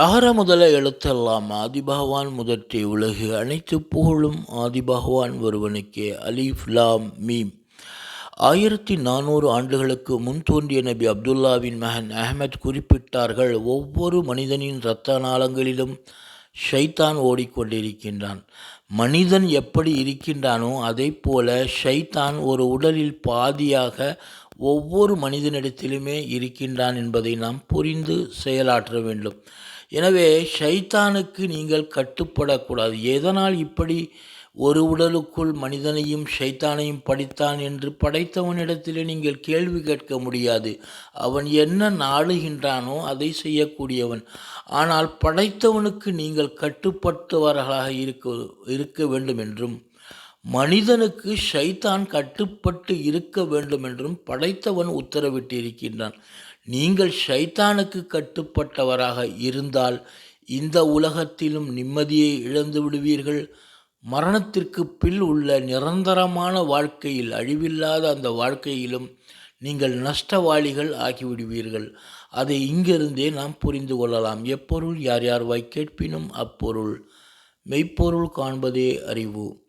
அகர முதல எழுத்தெல்லாம் ஆதிபகவான் முதற்றே உலகு அனைத்து புகழும் ஆதிபகவான் ஒருவனுக்கே. அலிஃப் லாம் மீம். ஆயிரத்தி நானூறு ஆண்டுகளுக்கு முன் தோன்றிய நபி அப்துல்லாவின் மகன் அஹமத் குறிப்பிட்டார்கள் ஒவ்வொரு மனிதனின் இரத்த நாளங்களிலும் ஷைத்தான் ஓடிக்கொண்டிருக்கின்றான். மனிதன் எப்படி இருக்கின்றானோ அதை போல ஷைத்தான் ஒரு உடலில் பாதியாக ஒவ்வொரு மனிதனிடத்திலுமே இருக்கின்றான் என்பதை நாம் புரிந்து செயலாற்ற வேண்டும். எனவே ஷைத்தானுக்கு நீங்கள் கட்டுப்படக்கூடாது. எதனால் இப்படி? ஒரு உடலுக்குள் மனிதனையும் ஷைத்தானையும் படித்தான் என்று படைத்தவனிடத்திலே நீங்கள் கேள்வி கேட்க முடியாது. அவன் என்ன நாடுகின்றானோ அதை செய்யக்கூடியவன். ஆனால் படைத்தவனுக்கு நீங்கள் கட்டுப்பட்டவர்களாக இருக்க இருக்க வேண்டும் என்றும் மனிதனுக்கு ஷைத்தான் கட்டுப்பட்டு இருக்க வேண்டும் என்றும் படைத்தவன் உத்தரவிட்டு இருக்கின்றான் நீங்கள் ஷைத்தானுக்கு கட்டுப்பட்டவராக இருந்தால் இந்த உலகத்திலும் நிம்மதியை இழந்து விடுவீர்கள். மரணத்திற்கு பில் உள்ள நிரந்தரமான வாழ்க்கையில் அழிவில்லாத அந்த வாழ்க்கையிலும் நீங்கள் நஷ்டவாளிகள் ஆகிவிடுவீர்கள். அதை இங்கிருந்தே நாம் புரிந்து கொள்ளலாம். எப்பொருள் யார் யார் வாய் கேட்பினும் அப்பொருள். மெய்ப்பொருள் காண்பதே அறிவு.